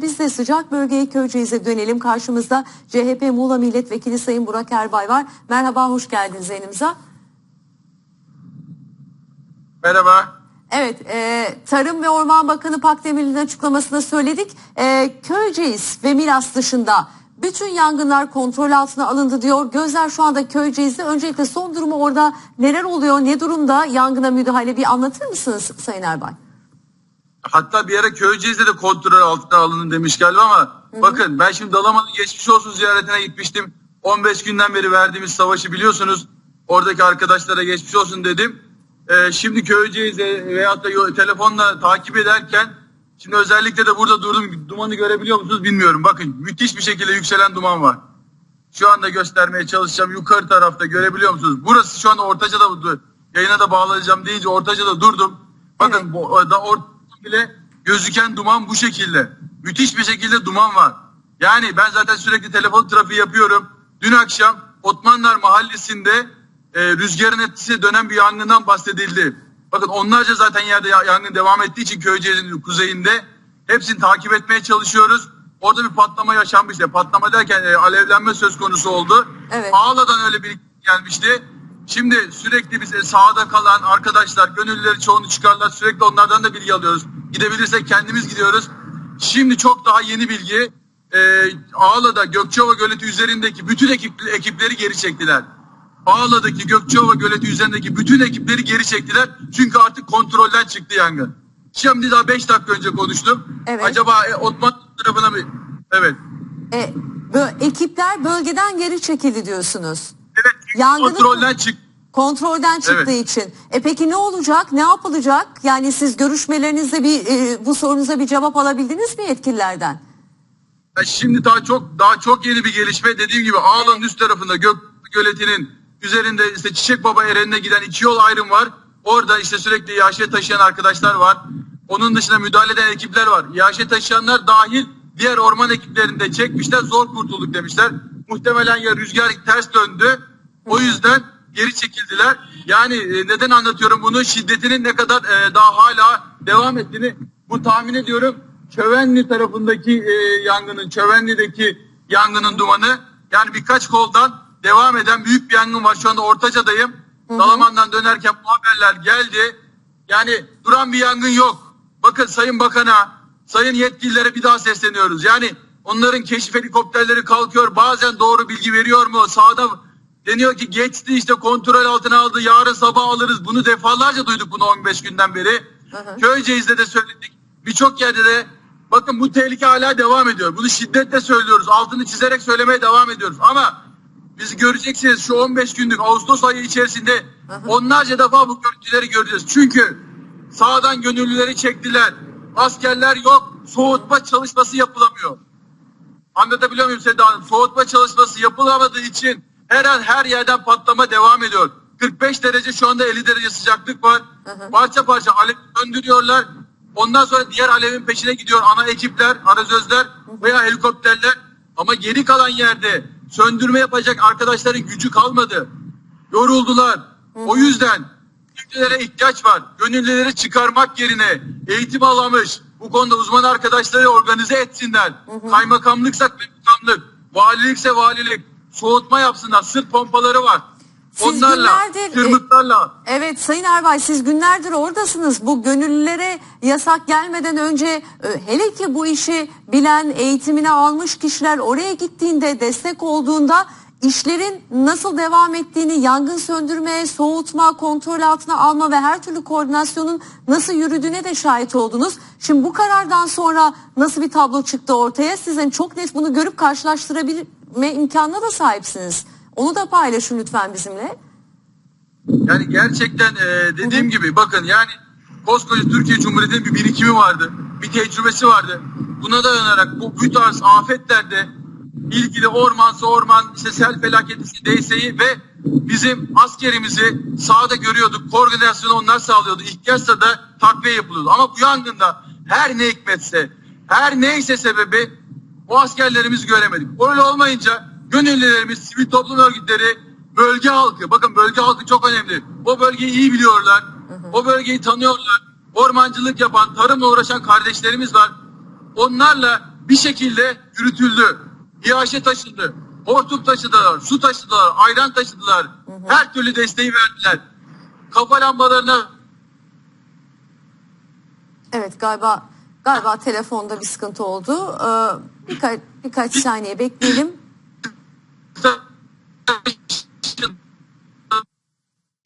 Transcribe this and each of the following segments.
Biz de sıcak bölgeye Köyceğiz'e dönelim. Karşımızda CHP Muğla Milletvekili Sayın Burak Erbay var. Merhaba, hoş geldiniz yayınımıza. Merhaba. Evet, e, Tarım ve Orman Bakanı Pakdemirli'nin açıklamasında söyledik. E, Köyceğiz ve Milas dışında bütün yangınlar kontrol altına alındı diyor. Gözler şu anda Köyceğiz'de. Öncelikle son durumu orada neler oluyor, ne durumda yangına müdahale bir anlatır mısınız Sayın Erbay? Hatta bir ara Köyceğiz'de de kontrol altına alının demiş galiba ama bakın ben şimdi Dalaman'ın geçmiş olsun ziyaretine gitmiştim. 15 günden beri verdiğimiz savaşı biliyorsunuz. Oradaki arkadaşlara geçmiş olsun dedim. Ee, şimdi Köyceğiz'e veyahut da telefonla takip ederken şimdi özellikle de burada durdum dumanı görebiliyor musunuz bilmiyorum. Bakın müthiş bir şekilde yükselen duman var. Şu anda göstermeye çalışacağım yukarı tarafta görebiliyor musunuz? Burası şu anda Ortaca'da yayına da bağlayacağım deyince Ortaca'da durdum. Bakın Evet. bu da orta bile gözüken duman bu şekilde. Müthiş bir şekilde duman var. Yani ben zaten sürekli telefon trafiği yapıyorum. Dün akşam Otmanlar Mahallesi'nde e, rüzgarın etkisiyle dönen bir yangından bahsedildi. Bakın onlarca zaten yerde ya- yangın devam ettiği için Köyceğiz'in kuzeyinde hepsini takip etmeye çalışıyoruz. Orada bir patlama yaşanmıştı. Patlama derken e, alevlenme söz konusu oldu. Evet. Ağla'dan öyle bir gelmişti. Şimdi sürekli bize sahada kalan arkadaşlar, gönüllüleri çoğunu çıkarlar. Sürekli onlardan da bilgi alıyoruz. Gidebilirsek kendimiz gidiyoruz. Şimdi çok daha yeni bilgi. E, Ağla'da Gökçeova Göleti üzerindeki bütün ekip, ekipleri geri çektiler. Ağla'daki Gökçeova Göleti üzerindeki bütün ekipleri geri çektiler. Çünkü artık kontrolden çıktı yangın. Şimdi daha 5 dakika önce konuştum. Evet. Acaba e, Otman tarafına mı? Evet. E, bö- ekipler bölgeden geri çekildi diyorsunuz. Evet. Yangını- Kontrolden çıktı. Kontrolden çıktığı Evet. için. E peki ne olacak? Ne yapılacak? Yani siz görüşmelerinizde bir e, bu sorunuza bir cevap alabildiniz mi yetkililerden? Ya Şimdi daha çok daha çok yeni bir gelişme. Dediğim gibi Ağlan'ın üst tarafında Gök Göleti'nin üzerinde işte Çiçek Baba Eren'ine giden iki yol ayrım var. Orada işte sürekli iaşe taşıyan arkadaşlar var. Onun dışında müdahale eden ekipler var. İAŞ taşıyanlar dahil diğer orman ekiplerinde çekmişler zor kurtulduk demişler. Muhtemelen ya rüzgar ters döndü. O yüzden geri çekildiler. Yani e, neden anlatıyorum bunu? Şiddetinin ne kadar e, daha hala devam ettiğini bu tahmin ediyorum. Çövenli tarafındaki e, yangının, Çövenli'deki yangının dumanı yani birkaç koldan devam eden büyük bir yangın var. Şu anda Ortaca'dayım. Dalaman'dan dönerken bu haberler geldi. Yani duran bir yangın yok. Bakın Sayın Bakan'a, Sayın yetkililere bir daha sesleniyoruz. Yani onların keşif helikopterleri kalkıyor. Bazen doğru bilgi veriyor mu? Sağda deniyor ki geçti işte kontrol altına aldı. Yarın sabah alırız. Bunu defalarca duyduk bunu 15 günden beri. hı. Köyceğiz'de de söyledik. Birçok yerde de bakın bu tehlike hala devam ediyor. Bunu şiddetle söylüyoruz. Altını çizerek söylemeye devam ediyoruz. Ama bizi göreceksiniz şu 15 günlük Ağustos ayı içerisinde onlarca defa bu görüntüleri göreceğiz. Çünkü sağdan gönüllüleri çektiler. Askerler yok. Soğutma çalışması yapılamıyor. Anlatabiliyor muyum Seda Hanım? Soğutma çalışması yapılamadığı için her an her yerden patlama devam ediyor. 45 derece şu anda 50 derece sıcaklık var. Parça parça alev söndürüyorlar. Ondan sonra diğer alevin peşine gidiyor ana ekipler, arazözler veya helikopterler. Ama geri kalan yerde söndürme yapacak arkadaşların gücü kalmadı. Yoruldular. O yüzden gönüllülere ihtiyaç var. Gönüllüleri çıkarmak yerine eğitim alamış, bu konuda uzman arkadaşları organize etsinler. Kaymakamlıksa kaymakamlık, valilikse valilik, soğutma yapsınlar. Sırt pompaları var. Siz Onlarla, günlerdir- tırmıklarla. Evet Sayın Erbay siz günlerdir oradasınız. Bu gönüllülere yasak gelmeden önce e, hele ki bu işi bilen, eğitimini almış kişiler oraya gittiğinde, destek olduğunda işlerin nasıl devam ettiğini, yangın söndürme, soğutma, kontrol altına alma ve her türlü koordinasyonun nasıl yürüdüğüne de şahit oldunuz. Şimdi bu karardan sonra nasıl bir tablo çıktı ortaya? Sizin çok net bunu görüp karşılaştırabilme imkanına da sahipsiniz. Onu da paylaşın lütfen bizimle. Yani gerçekten e, dediğim gibi bakın yani koskoca Türkiye Cumhuriyeti'nin bir birikimi vardı. Bir tecrübesi vardı. Buna dayanarak bu, bu tarz afetlerde ilgili ormansa orman, işte sel felaketi DSİ ve bizim askerimizi sahada görüyorduk. Koordinasyonu onlar sağlıyordu. İhtiyaçsa da takviye yapılıyordu. Ama bu yangında her ne hikmetse, her neyse sebebi o askerlerimizi göremedik. Öyle olmayınca gönüllülerimiz, sivil toplum örgütleri, bölge halkı, bakın bölge halkı çok önemli. O bölgeyi iyi biliyorlar. O bölgeyi tanıyorlar. Ormancılık yapan, tarımla uğraşan kardeşlerimiz var. Onlarla bir şekilde yürütüldü. İHŞ taşındı. Hortum taşıdılar, su taşıdılar, ayran taşıdılar. Her türlü desteği verdiler. Kafa lambalarına Evet galiba galiba telefonda bir sıkıntı oldu. Ee, birkaç birkaç saniye bekleyelim.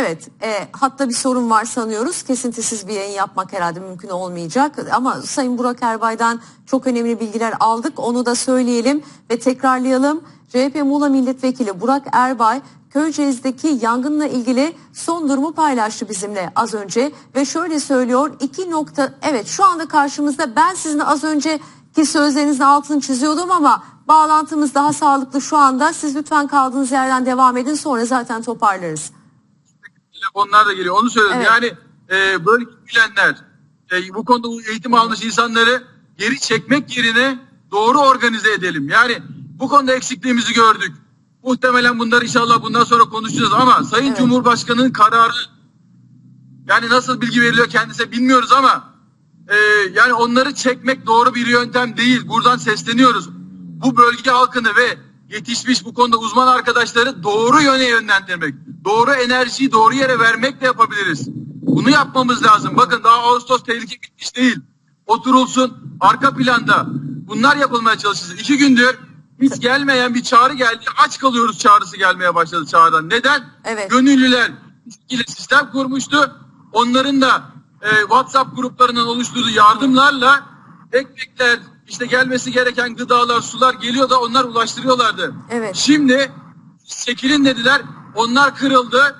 Evet, e, hatta bir sorun var sanıyoruz. Kesintisiz bir yayın yapmak herhalde mümkün olmayacak. Ama Sayın Burak Erbay'dan çok önemli bilgiler aldık. Onu da söyleyelim ve tekrarlayalım. CHP Muğla Milletvekili Burak Erbay, Köyceğiz'deki yangınla ilgili son durumu paylaştı bizimle az önce. Ve şöyle söylüyor, iki nokta, evet şu anda karşımızda ben sizin az önceki sözlerinizin altını çiziyordum ama bağlantımız daha sağlıklı şu anda. Siz lütfen kaldığınız yerden devam edin sonra zaten toparlarız. Telefonlar da geliyor. Onu söyledim. Evet. Yani e, böyle bilenler, e, bu konuda eğitim almış insanları geri çekmek yerine doğru organize edelim. Yani bu konuda eksikliğimizi gördük. Muhtemelen bunları inşallah bundan sonra konuşacağız ama Sayın Evet. Cumhurbaşkanı'nın kararı yani nasıl bilgi veriliyor kendisine bilmiyoruz ama e, yani onları çekmek doğru bir yöntem değil. Buradan sesleniyoruz. Bu bölge halkını ve yetişmiş bu konuda uzman arkadaşları doğru yöne yönlendirmek, doğru enerjiyi doğru yere vermek de yapabiliriz. Bunu yapmamız lazım. Bakın daha Ağustos tehlike bitmiş değil. Oturulsun arka planda. Bunlar yapılmaya çalışılsın. İki gündür hiç gelmeyen bir çağrı geldi. Aç kalıyoruz çağrısı gelmeye başladı çağrıdan. Neden? Evet. Gönüllüler ilgili sistem kurmuştu. Onların da e, WhatsApp gruplarından oluşturduğu yardımlarla ekmekler, işte gelmesi gereken gıdalar, sular geliyor da onlar ulaştırıyorlardı. Evet. Şimdi çekilin dediler. Onlar kırıldı.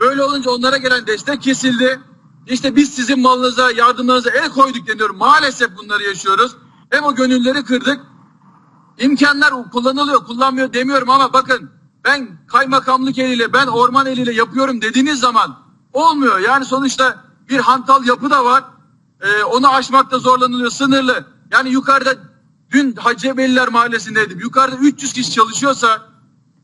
Böyle olunca onlara gelen destek kesildi. İşte biz sizin malınıza, yardımlarınıza el koyduk deniyorum. Maalesef bunları yaşıyoruz. Hem o gönülleri kırdık İmkanlar kullanılıyor, kullanmıyor demiyorum ama bakın ben kaymakamlık eliyle, ben orman eliyle yapıyorum dediğiniz zaman olmuyor. Yani sonuçta bir hantal yapı da var. Ee, onu aşmakta zorlanılıyor, sınırlı. Yani yukarıda dün Hacebeliler Mahallesi'ndeydim. Yukarıda 300 kişi çalışıyorsa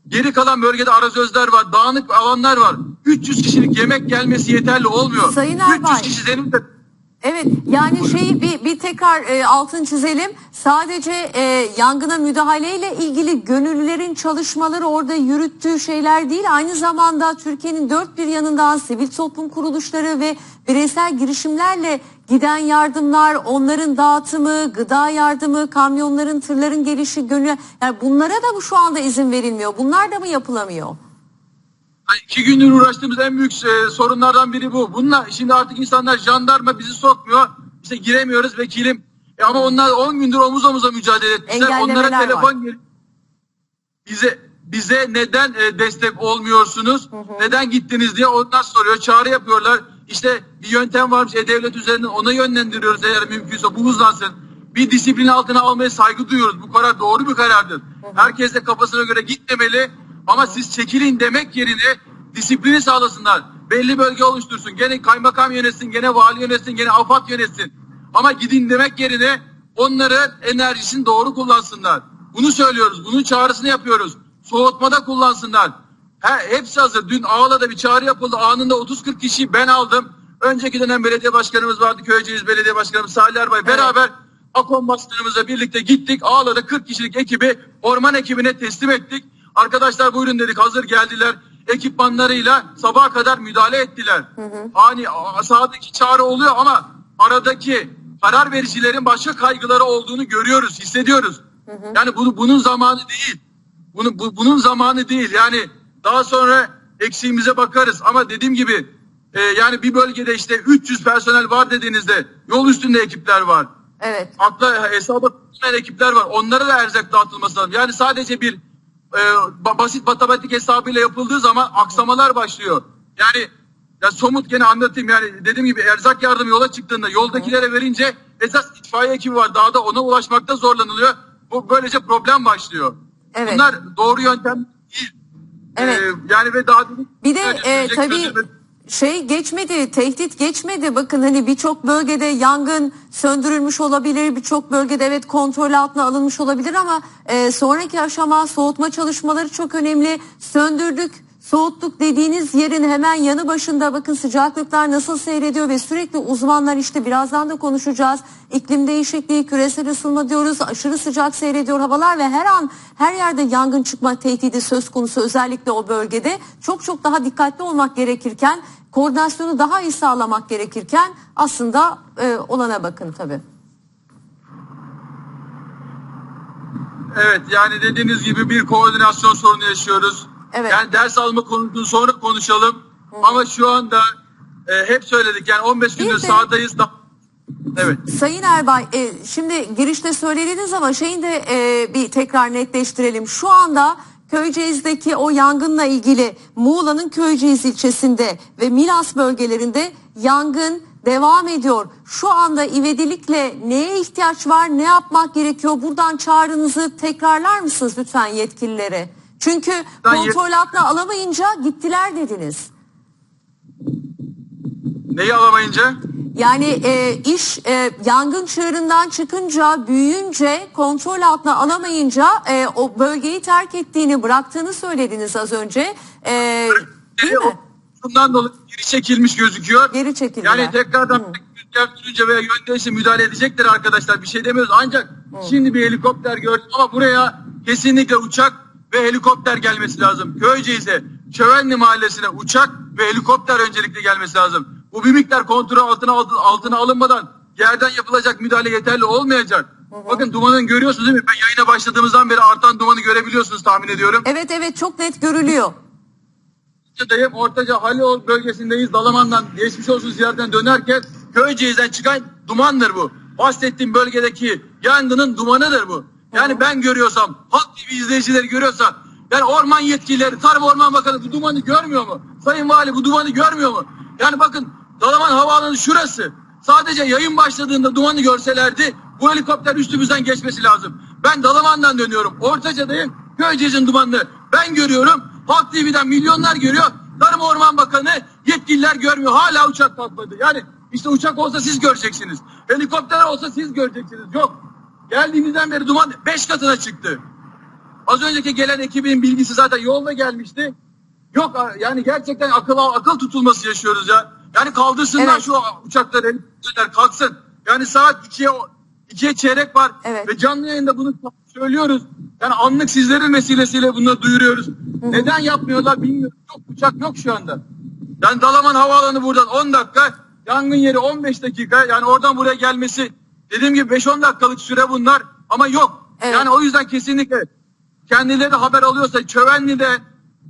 geri kalan bölgede arazözler var, dağınık alanlar var. 300 kişilik yemek gelmesi yeterli olmuyor. Sayın 300 Erbay. kişi senin de Evet yani şeyi bir, bir tekrar e, altın çizelim. Sadece e, yangına müdahaleyle ilgili gönüllülerin çalışmaları orada yürüttüğü şeyler değil. Aynı zamanda Türkiye'nin dört bir yanından sivil toplum kuruluşları ve bireysel girişimlerle giden yardımlar, onların dağıtımı, gıda yardımı, kamyonların, tırların gelişi, gönüllü. Yani bunlara da bu şu anda izin verilmiyor. Bunlar da mı yapılamıyor? İki gündür uğraştığımız en büyük e, sorunlardan biri bu. Bununla şimdi artık insanlar jandarma bizi sokmuyor. İşte giremiyoruz vekilim. E ama onlar 10 gündür omuz omuza mücadele etmişler. Onlara telefon gelip bize bize neden e, destek olmuyorsunuz? Neden gittiniz diye ondan soruyor. Çağrı yapıyorlar. İşte bir yöntem varmış e-devlet üzerinden ona yönlendiriyoruz eğer mümkünse bu hızlansın. Bir disiplin altına almaya saygı duyuyoruz. Bu karar doğru bir karardır. Herkes de kafasına göre gitmemeli. Ama siz çekilin demek yerine disiplini sağlasınlar. Belli bölge oluştursun. Gene kaymakam yönetsin, gene vali yönetsin, gene afat yönetsin. Ama gidin demek yerine onların enerjisini doğru kullansınlar. Bunu söylüyoruz. Bunun çağrısını yapıyoruz. Soğutmada kullansınlar. He, hepsi hazır. Dün Ağla'da bir çağrı yapıldı. Anında 30-40 kişiyi ben aldım. Önceki dönem belediye başkanımız vardı. Köyceğiz Belediye Başkanımız Salih Erbay. Beraber Akom Başkanımızla birlikte gittik. Ağla'da 40 kişilik ekibi orman ekibine teslim ettik. Arkadaşlar buyurun dedik. Hazır geldiler. Ekipmanlarıyla sabaha kadar müdahale ettiler. Hani sahadaki çağrı oluyor ama aradaki karar vericilerin başka kaygıları olduğunu görüyoruz, hissediyoruz. Yani bunu bunun zamanı değil. Bunu, bu, bunun zamanı değil. Yani daha sonra eksiğimize bakarız. Ama dediğim gibi e, yani bir bölgede işte 300 personel var dediğinizde yol üstünde ekipler var. Evet. Akla hesaba tutmayan ekipler var. Onlara da erzak dağıtılması lazım. Yani sadece bir e, ba- basit matematik hesabıyla yapıldığı zaman aksamalar başlıyor. Yani ya somut gene anlatayım yani dediğim gibi erzak yardımı yola çıktığında yoldakilere verince esas itfaiye ekibi var dağda ona ulaşmakta zorlanılıyor. Bu böylece problem başlıyor. Evet. Bunlar doğru yöntem. Evet. Ee, yani ve daha Bir de e, tabii şey geçmedi, tehdit geçmedi. Bakın hani birçok bölgede yangın söndürülmüş olabilir, birçok bölgede evet kontrol altına alınmış olabilir ama e, sonraki aşama soğutma çalışmaları çok önemli. Söndürdük, Soğutluk dediğiniz yerin hemen yanı başında bakın sıcaklıklar nasıl seyrediyor ve sürekli uzmanlar işte birazdan da konuşacağız. İklim değişikliği, küresel ısınma diyoruz, aşırı sıcak seyrediyor havalar ve her an her yerde yangın çıkma tehdidi söz konusu özellikle o bölgede. Çok çok daha dikkatli olmak gerekirken, koordinasyonu daha iyi sağlamak gerekirken aslında e, olana bakın tabii. Evet yani dediğiniz gibi bir koordinasyon sorunu yaşıyoruz. Evet. Yani ders alma konusunu sonra konuşalım. Ama şu anda e, hep söyledik yani 15 Bir gündür de- sahadayız. Da... Evet. Sayın Erbay, e, şimdi girişte söylediniz ama şeyin de e, bir tekrar netleştirelim. Şu anda Köyceğiz'deki o yangınla ilgili Muğla'nın Köyceğiz ilçesinde ve Milas bölgelerinde yangın devam ediyor. Şu anda ivedilikle neye ihtiyaç var, ne yapmak gerekiyor? Buradan çağrınızı tekrarlar mısınız lütfen yetkililere? Çünkü Ben kontrol altına alamayınca gittiler dediniz. Neyi alamayınca? Yani e, iş e, yangın çığırından çıkınca, büyüyünce, kontrol altına alamayınca e, o bölgeyi terk ettiğini, bıraktığını söylediniz az önce. E, değil mi? Bundan dolayı geri çekilmiş gözüküyor. Geri çekildiler. Yani tekrardan rüzgar tutunca veya yön değişse müdahale edecekler arkadaşlar. Bir şey demiyoruz. Ancak şimdi bir helikopter gördüm ama buraya kesinlikle uçak ve helikopter gelmesi lazım. Köyceğiz'e, Çövenli mahallesine uçak ve helikopter öncelikle gelmesi lazım. Bu bir miktar kontrol altına altına alınmadan yerden yapılacak müdahale yeterli olmayacak. Bakın dumanın görüyorsunuz değil mi? Ben yayına başladığımızdan beri artan dumanı görebiliyorsunuz tahmin ediyorum. Evet evet çok net görülüyor. Ortaca'dayım. Ortaca Halil bölgesindeyiz. Dalaman'dan geçmiş olsun ziyaretten dönerken Köyceğiz'den çıkan dumandır bu. Bahsettiğim bölgedeki yangının dumanıdır bu. Yani ben görüyorsam, Halk TV izleyicileri görüyorsa, yani orman yetkilileri, Tarım Orman Bakanı bu dumanı görmüyor mu? Sayın Vali bu dumanı görmüyor mu? Yani bakın Dalaman Havaalanı şurası. Sadece yayın başladığında dumanı görselerdi bu helikopter üstümüzden geçmesi lazım. Ben Dalaman'dan dönüyorum. Ortaca'dayım. Köyceğiz'in dumanını ben görüyorum. Halk TV'den milyonlar görüyor. Tarım Orman Bakanı yetkililer görmüyor. Hala uçak kalkmadı. Yani işte uçak olsa siz göreceksiniz. Helikopter olsa siz göreceksiniz. Yok. Geldiğimizden beri duman 5 katına çıktı. Az önceki gelen ekibin bilgisi zaten yolda gelmişti. Yok yani gerçekten akıl akıl tutulması yaşıyoruz ya. Yani kaldırsınlar Evet. şu uçakları helikopterler kalksın. Yani saat 2'ye 2'ye çeyrek var Evet. ve canlı yayında bunu söylüyoruz. Yani anlık sizlerin vesilesiyle bunu duyuruyoruz. Neden yapmıyorlar bilmiyorum. Yok uçak yok şu anda. Yani Dalaman Havaalanı buradan 10 dakika, yangın yeri 15 dakika. Yani oradan buraya gelmesi dediğim gibi 5-10 dakikalık süre bunlar ama yok. Evet. Yani o yüzden kesinlikle kendileri haber alıyorsa Çövenli'de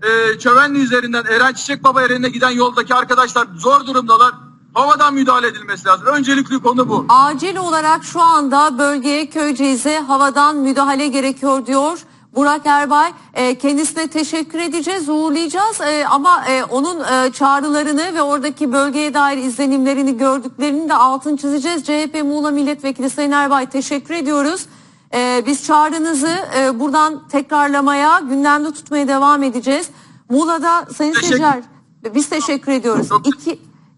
e, Çövenli üzerinden Eren Çiçek Baba Eren'e giden yoldaki arkadaşlar zor durumdalar. Havadan müdahale edilmesi lazım. Öncelikli konu bu. Acil olarak şu anda bölgeye Köyceğiz'e havadan müdahale gerekiyor diyor. Burak Erbay E, kendisine teşekkür edeceğiz, uğurlayacağız E, ama e, onun e, çağrılarını ve oradaki bölgeye dair izlenimlerini gördüklerini de altın çizeceğiz. CHP Muğla Milletvekili Sayın Erbay teşekkür ediyoruz. E, biz çağrınızı e, buradan tekrarlamaya, gündemde tutmaya devam edeceğiz. Muğla'da Sayın Teşekkür- Seyirciler biz teşekkür ediyoruz. İki,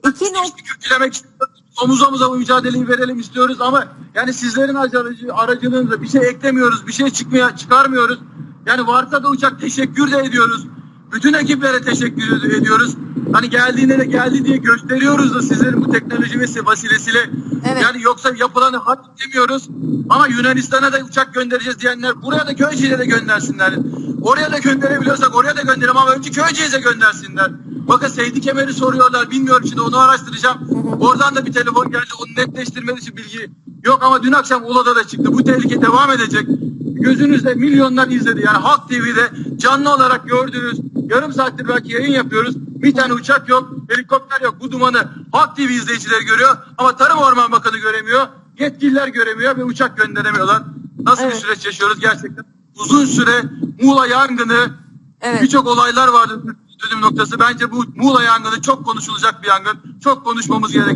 iki nok- İşte köklemek istiyoruz. Omuz omuza bu mücadeleyi verelim istiyoruz ama yani sizlerin aracı, aracılığınızla bir şey eklemiyoruz, bir şey çıkmaya çıkarmıyoruz. Yani varsa da uçak teşekkür de ediyoruz. Bütün ekiplere teşekkür ediyoruz. Hani geldiğinde de geldi diye gösteriyoruz da sizlerin bu teknoloji ve vesilesiyle. Evet. Yani yoksa yapılanı hak demiyoruz. Ama Yunanistan'a da uçak göndereceğiz diyenler buraya da Köyceğiz'e de göndersinler. Oraya da gönderebiliyorsak oraya da gönderelim ama önce Köyceğiz'e göndersinler. Bakın Seydi Kemer'i soruyorlar. Bilmiyorum şimdi onu araştıracağım. Oradan da bir telefon geldi. Onu netleştirmesi için bilgi yok ama dün akşam Ula'da da çıktı. Bu tehlike devam edecek. Gözünüzde milyonlar izledi. Yani Halk TV'de canlı olarak gördünüz. Yarım saattir belki yayın yapıyoruz. Bir tane uçak yok, helikopter yok. Bu dumanı Halk TV izleyicileri görüyor ama Tarım Orman Bakanı göremiyor. Yetkililer göremiyor ve uçak gönderemiyorlar. Nasıl Evet. bir süreç yaşıyoruz gerçekten? Uzun süre Muğla yangını, Evet. birçok olaylar vardı dönüm noktası. Bence bu Muğla yangını çok konuşulacak bir yangın. Çok konuşmamız gereken